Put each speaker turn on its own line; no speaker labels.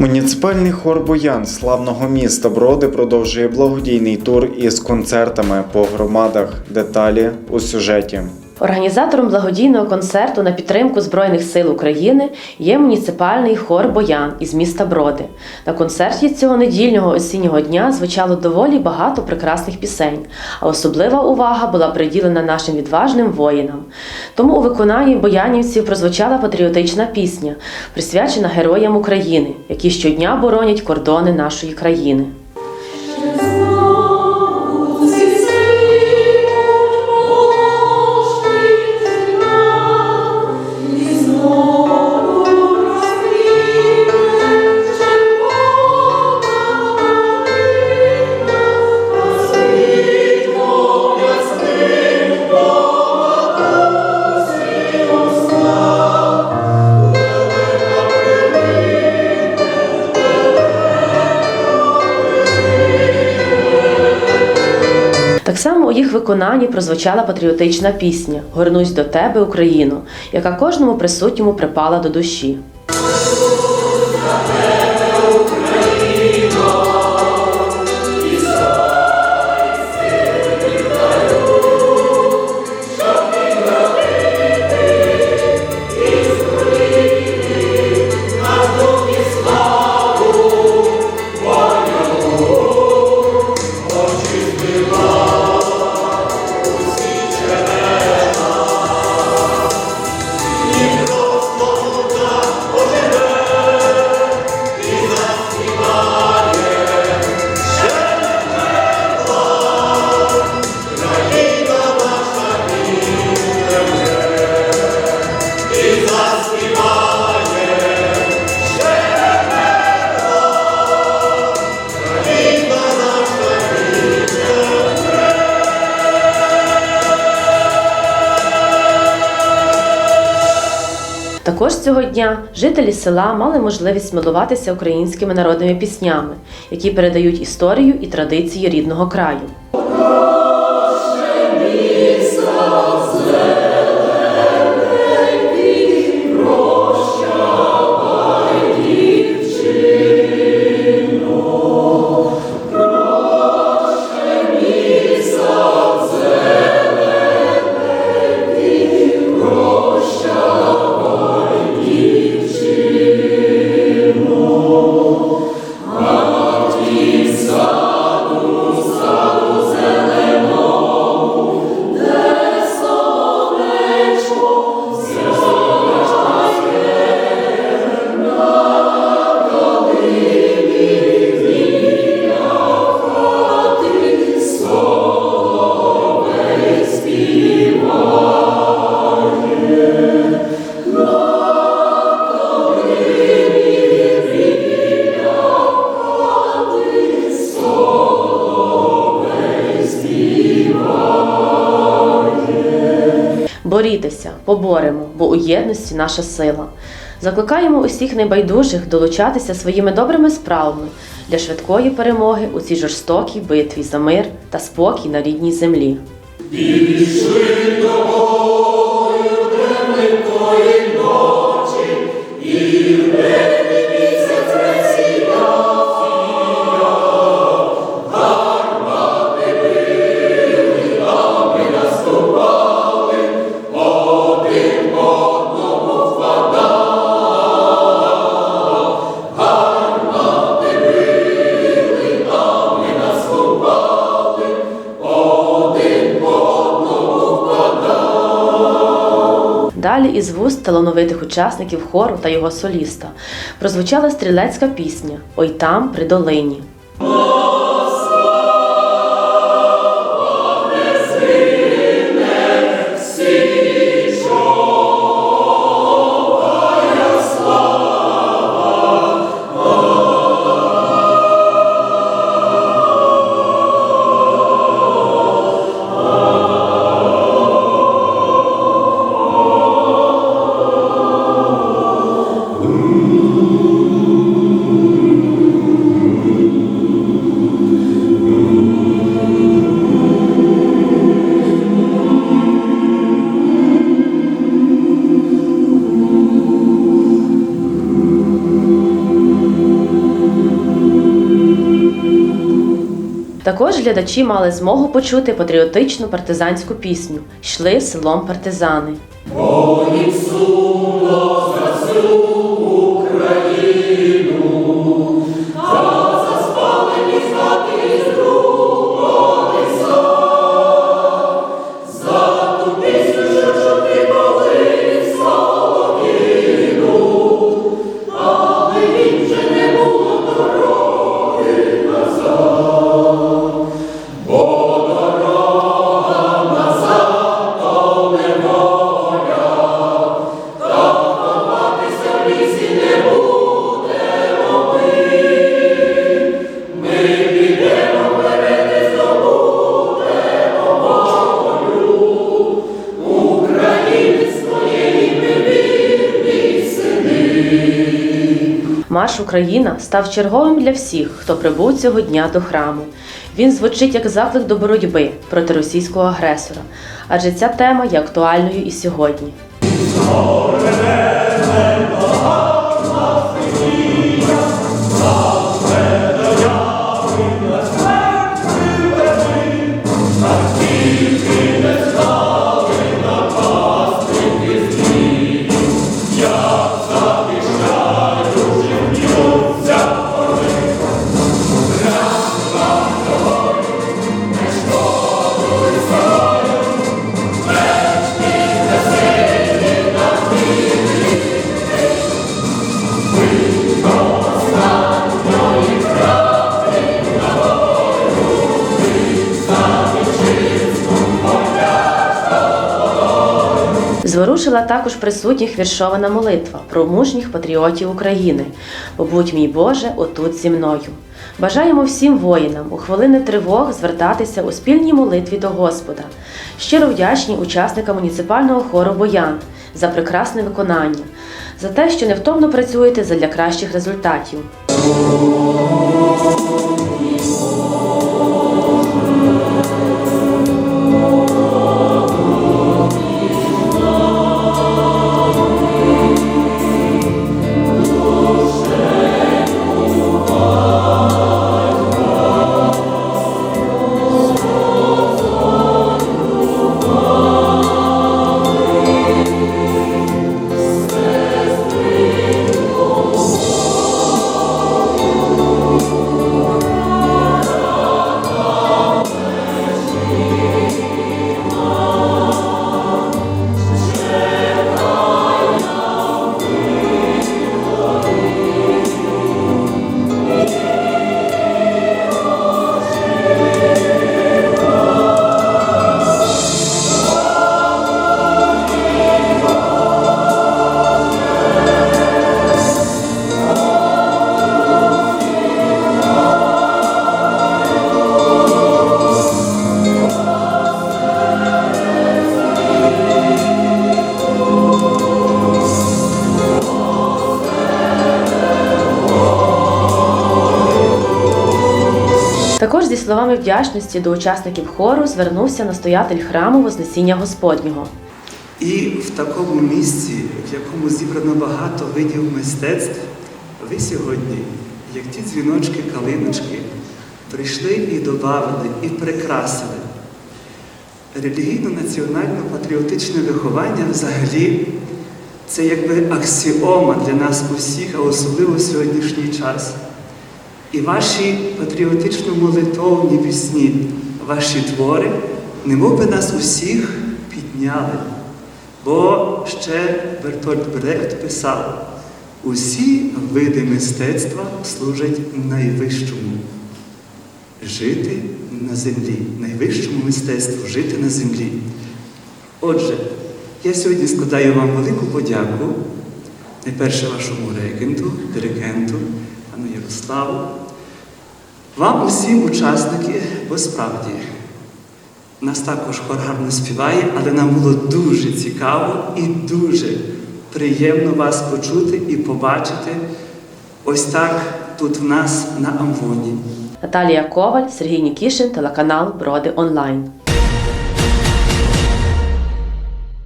Муніципальний хор Боян славного міста Броди продовжує благодійний тур із концертами по громадах. Деталі у сюжеті.
Організатором благодійного концерту на підтримку Збройних сил України є муніципальний хор Боян із міста Броди. На концерті цього недільного осіннього дня звучало доволі багато прекрасних пісень, а особлива увага була приділена нашим відважним воїнам. Тому у виконанні боянівців прозвучала патріотична пісня, присвячена героям України, які щодня боронять кордони нашої країни. Само у їх виконанні прозвучала патріотична пісня Горнусь до тебе, Україну, яка кожному присутньому припала до душі. Також цього дня жителі села мали можливість милуватися українськими народними піснями, які передають історію і традиції рідного краю. Борітеся, поборемо, бо у єдності наша сила. Закликаємо усіх небайдужих долучатися своїми добрими справами для швидкої перемоги у цій жорстокій битві за мир та спокій на рідній землі. Далі із вуст талановитих учасників хору та його соліста прозвучала стрілецька пісня Ой там при долині. Також глядачі мали змогу почути патріотичну партизанську пісню Йшли селом партизани. Марш Україна став черговим для всіх, хто прибув цього дня до храму. Він звучить як заклик до боротьби проти російського агресора, адже ця тема є актуальною і сьогодні. Зворушила також присутніх віршована молитва про мужніх патріотів України. Побудь мій Боже, отут зі мною. Бажаємо всім воїнам у хвилини тривог звертатися у спільній молитві до Господа. Щиро вдячні учасникам муніципального хору Боян за прекрасне виконання, за те, що невтомно працюєте задля кращих результатів. Зі словами вдячності до учасників хору звернувся настоятель храму Вознесіння Господнього.
І в такому місці, в якому зібрано багато видів мистецтв, ви сьогодні, як ті дзвіночки, калиночки, прийшли і додали, і прикрасили. Релігійно-національно-патріотичне виховання взагалі це якби аксіома для нас усіх, а особливо в сьогоднішній час. І ваші патріотично-молитовні пісні, ваші твори, немов би нас усіх підняли. Бо ще Бертольд Брехт писав: усі види мистецтва служать найвищому жити на землі, найвищому мистецтву жити на землі. Отже, я сьогодні складаю вам велику подяку, найперше вашому регенту, диригенту, пану Ярославу, вам усім учасники, бо справді. Нас також хор гарно співає, але нам було дуже цікаво і дуже приємно вас почути і побачити ось так тут в нас на Амвоні.
Наталія Коваль, Сергій Нікішин, телеканал Броди Онлайн.